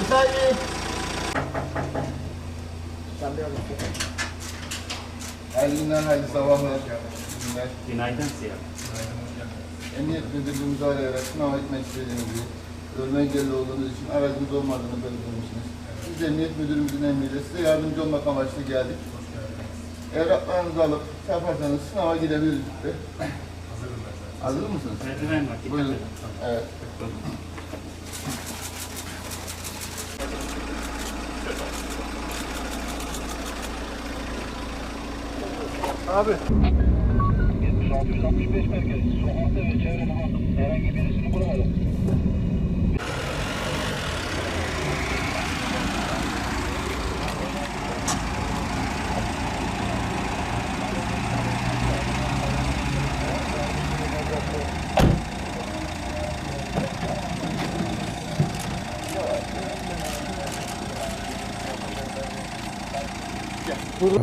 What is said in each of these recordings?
Sahibi. Hayırlı günler, hayırlı sabahlar. Günler. Günaydın Siyah. Emniyet Müdürlüğümüzü arayarak sınav etmek istediğinizi, ölme engelli olduğunuz için aracınız olmadığını belirtmişsiniz. Biz Emniyet Müdürümüzün emriyle size yardımcı olmak amaçlı geldik. Evraklarınızı alıp yaparsanız sınava gidebiliriz. Hazır mısınız? Var. dikkat Buyurun. Evet. Abi. 665 merkez. Sokakta ve çevrede herhangi birisini bulamadım.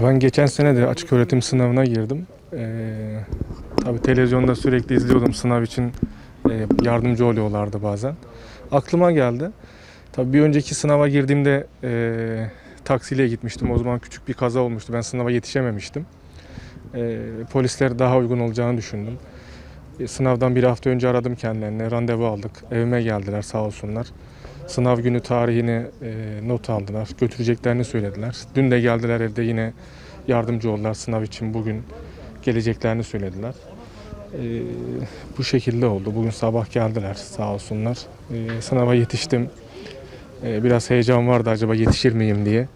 Ben geçen sene de açık öğretim sınavına girdim. Ee, tabii televizyonda sürekli izliyordum sınav için e, yardımcı oluyorlardı bazen. Aklıma geldi. Tabii bir önceki sınava girdiğimde e, taksiyle gitmiştim. O zaman küçük bir kaza olmuştu. Ben sınava yetişememiştim. E, polisler daha uygun olacağını düşündüm. E, sınavdan bir hafta önce aradım kendilerine. Randevu aldık. Evime geldiler sağ olsunlar. Sınav günü tarihini e, not aldılar. Götüreceklerini söylediler. Dün de geldiler evde yine yardımcı oldular sınav için bugün geleceklerini söylediler. E, bu şekilde oldu. Bugün sabah geldiler sağ olsunlar. E, sınava yetiştim. E, biraz heyecan vardı acaba yetişir miyim diye.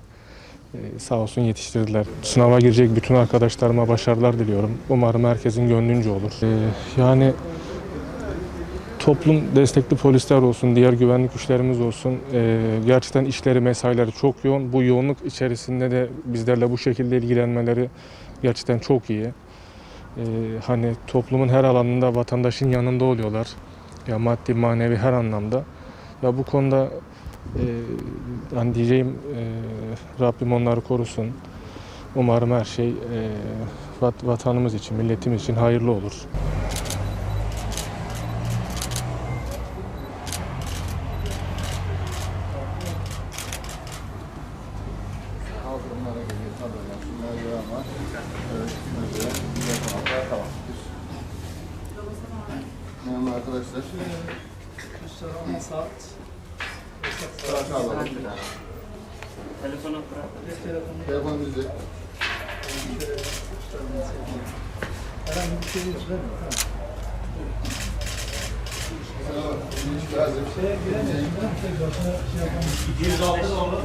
E, sağ olsun yetiştirdiler. Sınava girecek bütün arkadaşlarıma başarılar diliyorum. Umarım herkesin gönlünce olur. E, yani toplum destekli polisler olsun, diğer güvenlik güçlerimiz olsun. Ee, gerçekten işleri, mesaileri çok yoğun. Bu yoğunluk içerisinde de bizlerle bu şekilde ilgilenmeleri gerçekten çok iyi. Ee, hani toplumun her alanında vatandaşın yanında oluyorlar. Ya maddi, manevi her anlamda. Ya bu konuda e, hani diyeceğim e, Rabbim onları korusun. Umarım her şey e, vat- vatanımız için, milletimiz için hayırlı olur. Arkadaşlar. Saat. Saat alalım. Telefonu bırak. Telefon bizde. Herhangi bir şey yok değil mi? Şeye giremedim. Tek başına şey yapamam.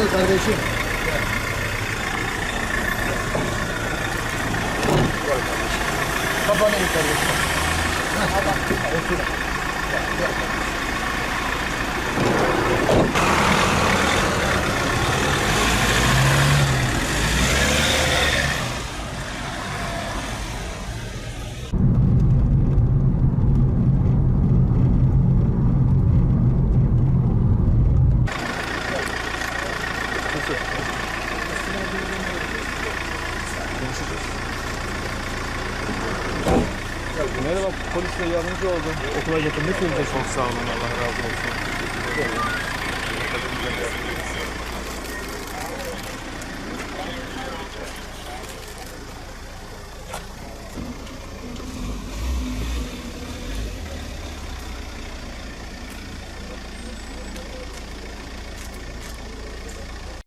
Gel kardeşim. Kafanı in kardeşim. Otur. Merhaba, polisle yardımcı oldum. Okula yakın ne çok sağ olun, Allah razı olsun.